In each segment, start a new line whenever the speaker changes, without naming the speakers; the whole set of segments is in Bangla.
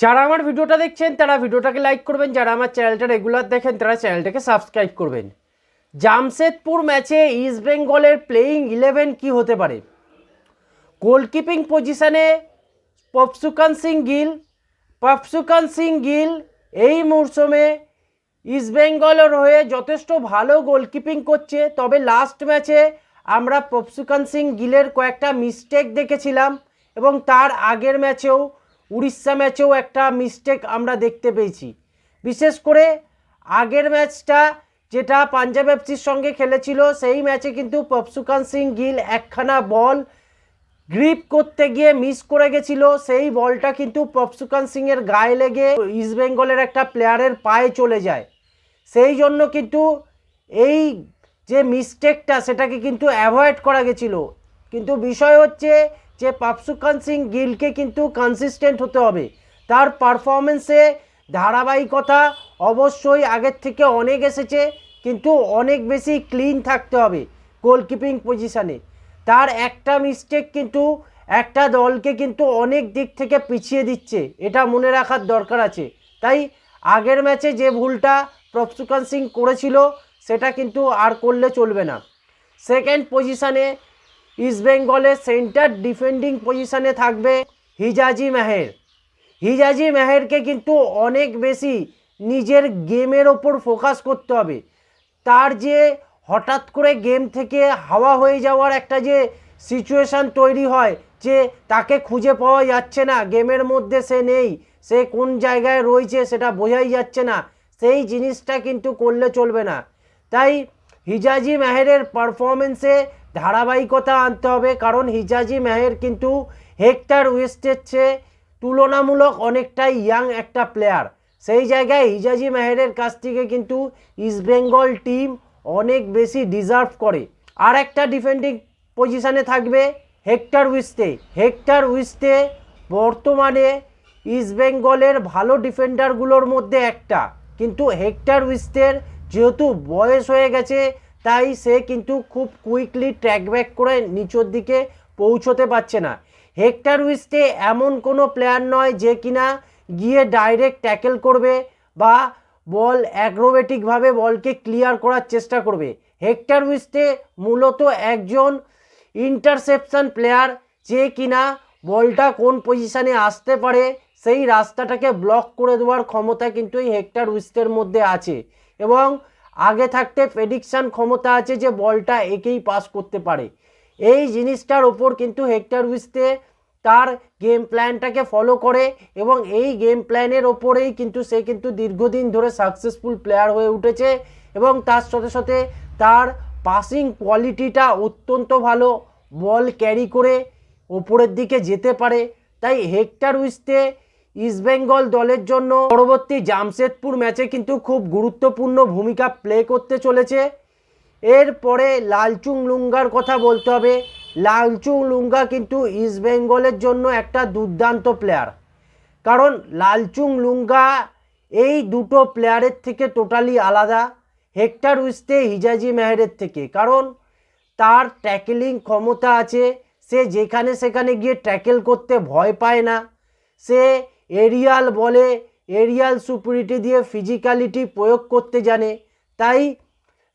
যারা আমার ভিডিওটা দেখছেন, তারা ভিডিওটাকে লাইক করবেন। যারা আমার চ্যানেলটা রেগুলার দেখেন, তারা চ্যানেলটাকে সাবস্ক্রাইব করবেন। জামশেদপুর ম্যাচে ইস্ট বেঙ্গলের প্লেয়িং ইলেভেন কি হতে পারে? গোলকিপিং পজিশনে পপসুকান সিং গিল পপসুকান সিং গিল এই মরশুমে ইস্ট বেঙ্গলের হয়ে যথেষ্ট ভালো গোলকিপিং করছে। তবে লাস্ট ম্যাচে আমরা পপসুকান সিং গিলের কয়েকটা মিস্টেক দেখেছিলাম এবং তার আগের ম্যাচেও উড়িষ্যা ম্যাচেও একটা মিস্টেক আমরা দেখতে পেয়েছি। বিশেষ করে আগের ম্যাচটা যেটা পাঞ্জাব এফসির সঙ্গে খেলেছিল, সেই ম্যাচে কিন্তু পপসুকান সিং গিল একখানা বল গ্রিপ করতে গিয়ে মিস করে গেছিল। সেই বলটা কিন্তু পপসুকান সিংয়ের গায়ে লেগে ইস্ট বেঙ্গলের একটা প্লেয়ারের পায়ে চলে যায়। সেই জন্য কিন্তু এই যে মিস্টেকটা সেটাকে কিন্তু অ্যাভয়েড করা গেছিল। কিন্তু বিষয় হচ্ছে যে পাপসুকান সিং গিলকে কিন্তু কনসিস্টেন্ট হতে হবে। তার পারফরমেন্সে ধারাবাহিকতা অবশ্যই আগের থেকে অনেক এসেছে, কিন্তু অনেক বেশি ক্লিন থাকতে হবে গোলকিপিং পজিশানে তার একটা মিস্টেক কিন্তু একটা দলকে কিন্তু অনেক দিক থেকে পিছিয়ে দিচ্ছে, এটা মনে রাখার দরকার আছে। তাই আগের ম্যাচে যে ভুলটা প্রফসুকান সিং করেছিল, সেটা কিন্তু আর করলে চলবে না। সেকেন্ড পজিশানে ইস্ট বেঙ্গলের সেন্টার ডিফেন্ডিং পজিশানে থাকবে হিজাজি মেহের। হিজাজি মেহেরকে কিন্তু অনেক বেশি নিজের গেমের ওপর ফোকাস করতে হবে। তার যে হঠাৎ করে গেম থেকে হাওয়া হয়ে যাওয়ার একটা যে সিচুয়েশান তৈরি হয় যে তাকে খুঁজে পাওয়া যাচ্ছে না, গেমের মধ্যে সে নেই, সে কোন জায়গায় রয়েছে সেটা বোঝাই যাচ্ছে না, সেই জিনিসটা কিন্তু করলে চলবে না। তাই হিজাজি মেহেরের পারফরমেন্সে ধারাবাহিকতা আনতে হবে, কারণ হিজাজি মেহের কিন্তু হেক্টর ওয়েস্টের চেয়ে তুলনামূলক অনেকটাই ইয়াং একটা প্লেয়ার সেই জায়গায় হিজাজি মেহেরের কাছ থেকে কিন্তু ইস্টবেঙ্গল টিম অনেক বেশি ডিজার্ভ করে। আর একটা ডিফেন্ডিং পজিশানে থাকবে হেক্টর উইস্টে হেক্টর উইস্টে বর্তমানে ইস্টবেঙ্গলের ভালো ডিফেন্ডারগুলোর মধ্যে একটা। কিন্তু হেক্টর উইস্টের যেহেতু বয়স হয়ে গেছে তাই সে কিন্তু খুব কুইকলি ট্র্যাক ব্যাক করে নিচের দিকে পৌঁছতে পারছে না। হেক্টর উইস্টে এমন কোনো প্লেয়ার নয় যে কিনা গিয়ে ডাইরেক্ট ট্যাকেল করবে বা বল অ্যাগ্রোবেটিকভাবে বলকে ক্লিয়ার করার চেষ্টা করবে। হেক্টর উইস্টে মূলত একজন ইন্টারসেপশন প্লেয়ার যে কিনা বলটা কোন পজিশানে আসতে পারে সেই রাস্তাটাকে ব্লক করে দেওয়ার ক্ষমতা কিন্তু এই হেক্টর উইস্টের মধ্যে আছে। এবং আগে থাকতে প্রেডিকশান ক্ষমতা আছে যে বলটা একেই পাস করতে পারে। এই জিনিসটার ওপর কিন্তু হেক্টর উইস্টে তার গেম প্ল্যানটাকে ফলো করে এবং এই গেম প্ল্যানের ওপরেই কিন্তু সে কিন্তু দীর্ঘদিন ধরে সাকসেসফুল প্লেয়ার হয়ে উঠেছে এবং তার সাথে সাথে তার পাসিং কোয়ালিটিটা অত্যন্ত ভালো। বল ক্যারি করে ওপরের দিকে যেতে পারে। তাই হেক্টর উইস্টে ইস্টবেঙ্গল দলের জন্য পরবর্তী জামশেদপুর ম্যাচে কিন্তু খুব গুরুত্বপূর্ণ ভূমিকা প্লে করতে চলেছে। এরপরে লালচুং লুঙ্গার কথা বলতে হবে। লালচুং লুঙ্গা কিন্তু ইস্টবেঙ্গলের জন্য একটা দুর্দান্ত প্লেয়ার। কারণ লালচুং লুঙ্গা এই দুটো প্লেয়ারের থেকে টোটালি আলাদা। হেক্টর উইস্টে হিজাজি মেহেরের থেকে। কারণ তার ট্যাকেলিং ক্ষমতা আছে। সে যেখানে সেখানে গিয়ে ট্যাকেল করতে ভয় পায় না। সে এরিয়াল বলে এরিয়াল সুপিরিটি দিয়ে ফিজিক্যালিটি প্রয়োগ করতে জানে। তাই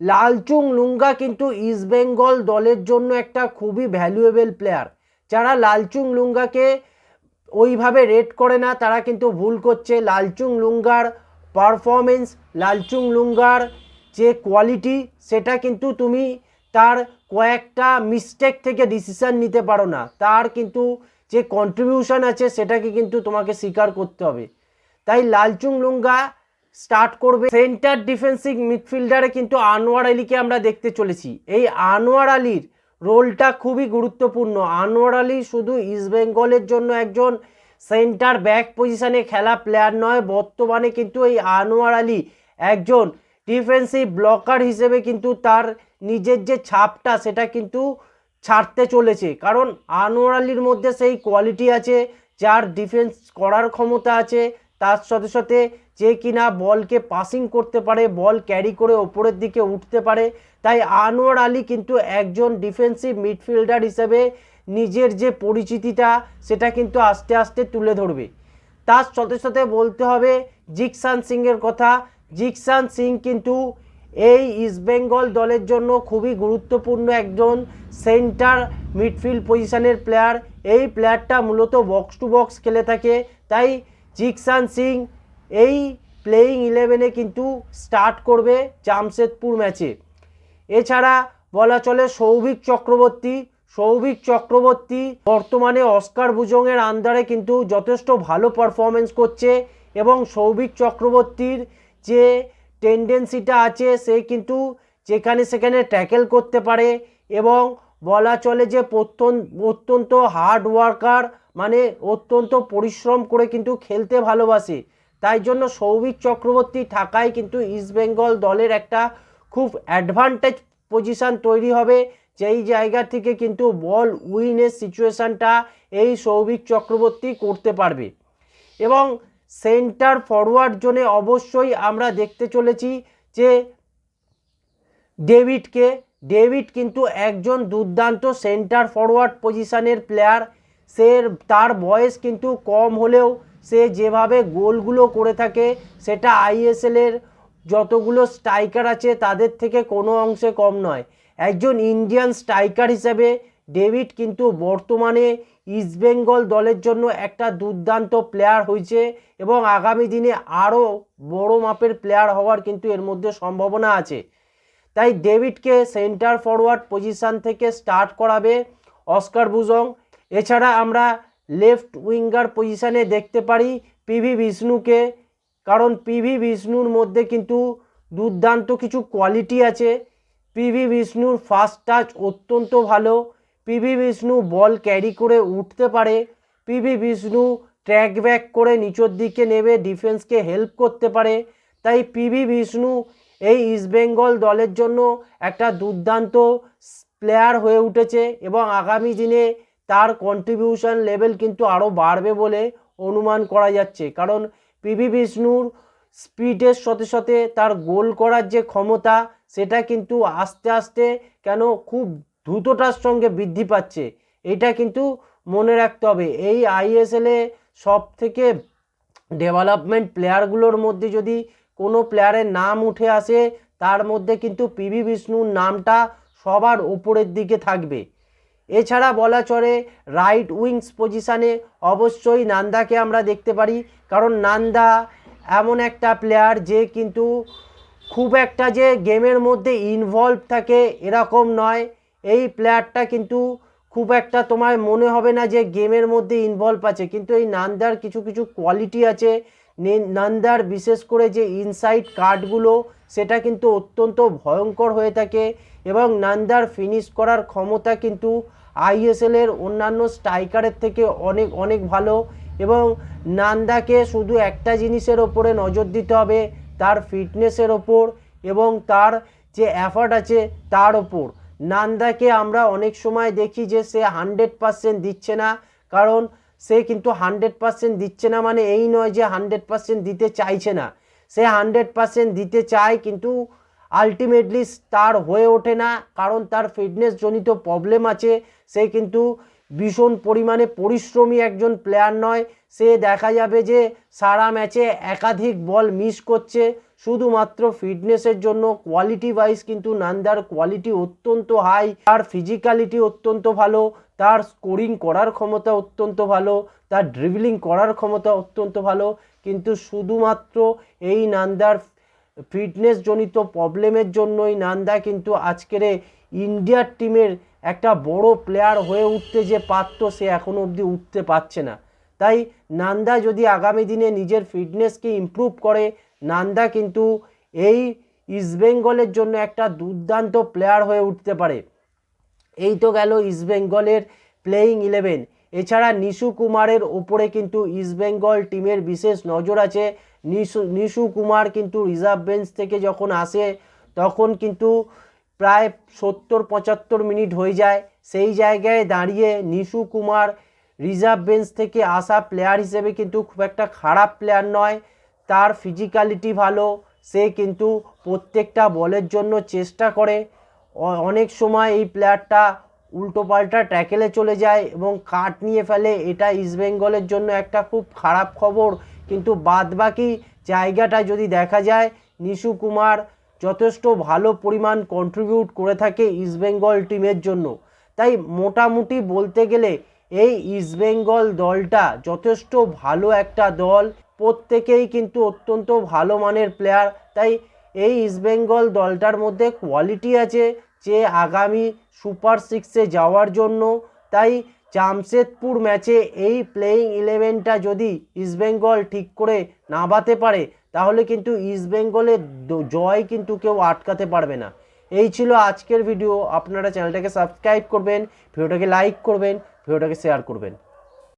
লালচুং লুঙ্গা কিন্তু ইস্টবেঙ্গল দলের জন্য একটা খুবই ভ্যালুয়েবল প্লেয়ার। যারা লালচুং লুঙ্গাকে ওইভাবে রেট করে না, তারা কিন্তু ভুল করছে। লালচুং লুঙ্গার পারফরমেন্স, লালচুং লুঙ্গার যে কোয়ালিটি, সেটা কিন্তু তুমি তার কয়েকটা মিস্টেক থেকে ডিসিশান নিতে পারো না। তার কিন্তু যে কন্ট্রিবিউশন আছে সেটাকে কিন্তু তোমাকে স্বীকার করতে হবে। তাই লালচুং লুঙ্গা স্টার্ট করবে। সেন্টার ডিফেন্সিভ মিডফিল্ডারে কিন্তু আনোয়ার আলীকে আমরা দেখতে চলেছি। এই আনোয়ার আলীর রোলটা খুবই গুরুত্বপূর্ণ। আনোয়ার আলী শুধু ইস্টবেঙ্গলের জন্য একজন সেন্টার ব্যাক পজিশনে খেলা প্লেয়ার নয়, বর্তমানে কিন্তু এই আনোয়ার আলী একজন ডিফেন্সিভ ব্লকার হিসেবে কিন্তু তার নিজের যে ছাপটা, সেটা কিন্তু ছাড়তে চলেছে। কারণ আনোয়ার আলীর মধ্যে সেই কোয়ালিটি আছে, যার ডিফেন্স করার ক্ষমতা আছে, তার সাথে সাথে যে কিনা বলকে পাসিং করতে পারে, বল ক্যারি করে ওপরের দিকে উঠতে পারে। তাই আনোয়ার আলী কিন্তু একজন ডিফেন্সিভ মিডফিল্ডার হিসেবে নিজের যে পরিচিতিটা, সেটা কিন্তু আস্তে আস্তে তুলে ধরবে। তার সাথে সাথে বলতে হবে জিকসান সিংয়ের কথা। জিকসান সিং কিন্তু এই ইস্টবেঙ্গল দলের জন্য খুবই গুরুত্বপূর্ণ একজন সেন্টার মিডফিল্ড পজিশনের প্লেয়ার। এই প্লেয়ারটা মূলত বক্স টু বক্স খেলে থাকে। তাই জিকসান সিং এই প্লেয়িং ইলেভেনে কিন্তু স্টার্ট করবে জামশেদপুর ম্যাচে। এছাড়া বলা চলে সৌভিক চক্রবর্তী। সৌভিক চক্রবর্তী বর্তমানে অস্কার বুজংয়ের আন্ডারে কিন্তু যথেষ্ট ভালো পারফরমেন্স করছে এবং সৌভিক চক্রবর্তীর যে টেন্ডেন্সিটা আছে, সে কিন্তু যেখানে সেখানে ট্যাকেল করতে পারে এবং বলা চলে যে অত্যন্ত হার্ড ওয়ার্কার মানে অত্যন্ত পরিশ্রম করে কিন্তু খেলতে ভালোবাসে। তাই জন্য সৌভিক চক্রবর্তী থাকায় কিন্তু ইস্টবেঙ্গল দলের একটা খুব অ্যাডভান্টেজ পজিশন তৈরি হবে। যেই জায়গা থেকে কিন্তু বল উইনের সিচুয়েশানটা এই সৌভিক চক্রবর্তী করতে পারবে। এবং সেন্টার ফরওয়ার্ড জোনে অবশ্যই আমরা দেখতে চলেছি যে ডেভিডকে, ডেভিড কিন্তু একজন দুর্দান্ত সেন্টার ফরওয়ার্ড পজিশনের প্লেয়ার। সে তার বয়স কিন্তু কম হলেও সে যেভাবে গোলগুলো করে থাকে, সেটা আইএসএলের যতগুলো স্ট্রাইকার আছে তাদের থেকে কোনো অংশে কম নয়। একজন ইন্ডিয়ান স্ট্রাইকার হিসেবে ডেভিড কিন্তু বর্তমানে ইস্টবেঙ্গল দলের জন্য একটা দুর্দান্ত প্লেয়ার হয়েছে এবং আগামী দিনে আরও বড় মাপের প্লেয়ার হওয়ার কিন্তু এর মধ্যে সম্ভাবনা আছে। তাই ডেভিডকে সেন্টার ফরওয়ার্ড পজিশন থেকে স্টার্ট করাবে অস্কার বুজং এছাড়া আমরা লেফট উইঙ্গার পজিশানে দেখতে পারি পিভি বিষ্ণুকে, কারণ পিভি বিষ্ণুর মধ্যে কিন্তু দুর্দান্ত কিছু কোয়ালিটি আছে। পিভি বিষ্ণুর ফার্স্ট টাচ অত্যন্ত ভালো। পিভি বিষ্ণু বল ক্যারি করে উঠতে পারে। পিভি বিষ্ণু ট্র্যাক ব্যাক করে নিচের দিকে নেবে, ডিফেন্সকে হেল্প করতে পারে। তাই পিভি বিষ্ণু এই ইস্টবেঙ্গল দলের জন্য একটা দুর্দান্ত প্লেয়ার হয়ে উঠেছে এবং আগামী দিনে তার কন্ট্রিবিউশন লেভেল কিন্তু আরও বাড়বে বলে অনুমান করা যাচ্ছে। কারণ পিভি বিষ্ণুর স্পিডের সাথে সাথে তার গোল করার যে ক্ষমতা, সেটা কিন্তু আস্তে আস্তে কেন খুব দ্রুততার সঙ্গে বৃদ্ধি পাচ্ছে। এটা কিন্তু মনে রাখতে হবে। এই আইএসএলে সব থেকে ডেভেলপমেন্ট প্লেয়ারগুলোর মধ্যে যদি কোনো প্লেয়ারের নাম উঠে আসে, তার মধ্যে কিন্তু পিভি বিষ্ণুর নামটা সবার উপরের দিকে থাকবে। এছাড়া বলা চলে রাইট উইংস পজিশানে অবশ্যই নান্দাকে আমরা দেখতে পারি। কারণ নান্দা এমন একটা প্লেয়ার যে কিন্তু খুব একটা যে গেমের মধ্যে ইনভলভ থাকে এরকম নয়। এই প্লেয়ারটা কিন্তু খুব একটা তোমার মনে হবে না যে গেমের মধ্যে ইনভলভ আছে। কিন্তু এই নান্দার কিছু কিছু কোয়ালিটি আছে। নান্দার বিশেষ করে যে ইনসাইড কার্ডগুলো সেটা কিন্তু অত্যন্ত ভয়ঙ্কর হয়ে থাকে এবং নান্দার ফিনিশ করার ক্ষমতা কিন্তু আইএসএলের অন্যান্য স্ট্রাইকারের থেকে অনেক অনেক ভালো এবং নান্দাকে শুধু একটা জিনিসের ওপরে নজর দিতে হবে, তার ফিটনেসের ওপর এবং তার যে অ্যাফার্ট আছে, তার ওপর। নান্দাকে আমরা অনেক সময় দেখি যে সে হান্ড্রেড পারসেন্ট দিচ্ছে না, কারণ সে কিন্তু হান্ড্রেড পারসেন্ট দিচ্ছে না মানে এই নয় যে হান্ড্রেড পারসেন্ট দিতে চাইছে না। সে হান্ড্রেড পারসেন্ট দিতে চায় কিন্তু আলটিমেটলি তার হয়ে ওঠে না, কারণ তার ফিটনেসজনিত প্রবলেম আছে। সে কিন্তু ভীষণ পরিমাণে পরিশ্রমী একজন প্লেয়ার নয়। সে দেখা যাবে যে সারা ম্যাচে একাধিক বল মিস করছে। শুধুমাত্র ফিটনেসের জন্য কোয়ালিটি ওয়াইজ কিন্তু নান্দার কোয়ালিটি অত্যন্ত হাই তার ফিজিক্যালিটি অত্যন্ত ভালো, তার স্কোরিং করার ক্ষমতা অত্যন্ত ভালো, তার ড্রিবলিং করার ক্ষমতা অত্যন্ত ভালো। কিন্তু শুধুমাত্র এই নান্দার ফিটনেসজনিত প্রবলেমের জন্যই নান্দা কিন্তু আজকের ইন্ডিয়ার টিমের একটা বড় প্লেয়ার হয়ে উঠতে যে পারত, সে এখনও অবধি উঠতে পারছে না। তাই নান্দা যদি আগামী দিনে নিজের ফিটনেসকে ইমপ্রুভ করে, নান্দা কিন্তু এই ইস্টবেঙ্গলের জন্য একটা দুর্দান্ত প্লেয়ার হয়ে উঠতে পারে। এই তো গেল ইস্টবেঙ্গলের প্লেয়িং ইলেভেন এছাড়া নিশু কুমারের ওপরে কিন্তু ইস্টবেঙ্গল টিমের বিশেষ নজর আছে। নিশু নিশু কুমার কিন্তু রিজার্ভ বেঞ্চ থেকে যখন আসে, তখন কিন্তু প্রায় সত্তর, পঁচাত্তর মিনিট হয়ে যায়। সেই জায়গায় দাঁড়িয়ে নিশু কুমার রিজার্ভ বেঞ্চ থেকে আসা প্লেয়ার হিসেবে কিন্তু খুব একটা খারাপ প্লেয়ার নয়। তার ফিজিক্যালিটি ভালো, সে কিন্তু প্রত্যেকটা বলের জন্য চেষ্টা করে। অনেক সময় এই প্লেয়ারটা উল্টোপাল্টা ট্যাকেলে চলে যায় এবং কাট নিয়ে ফেলে। এটা ইস্টবেঙ্গলের জন্য একটা খুব খারাপ খবর। কিন্তু বাদবাকি জায়গাটা যদি দেখা যায়, নিশু কুমার যথেষ্ট ভালো পরিমাণ কন্ট্রিবিউট করে থাকে ইস্টবেঙ্গল টিমের জন্য। তাই মোটামুটি বলতে গেলে এই ইস্টবেঙ্গল দলটা যথেষ্ট ভালো একটা দল, প্রত্যেকেই কিন্তু অত্যন্ত ভালো মানের প্লেয়ার তাই এই ইস্টবেঙ্গল দলটার মধ্যে কোয়ালিটি আছে যে আগামী সুপার সিক্সে যাওয়ার জন্য। তাই জামশেদপুর ম্যাচে এই প্লেয়িং ইলেভেনটা যদি ইস্টবেঙ্গল ঠিক করে নামাতে পারে তাহলে কিন্তু ইস্ট বেঙ্গলের জয় কিন্তু কেউ আটকাতে পারবে না। এই ছিল আজকের ভিডিও আপনারা চ্যানেলটাকে সাবস্ক্রাইব করবেন ভিডিওটাকে লাইক করবেন ভিডিওটাকে শেয়ার করবেন।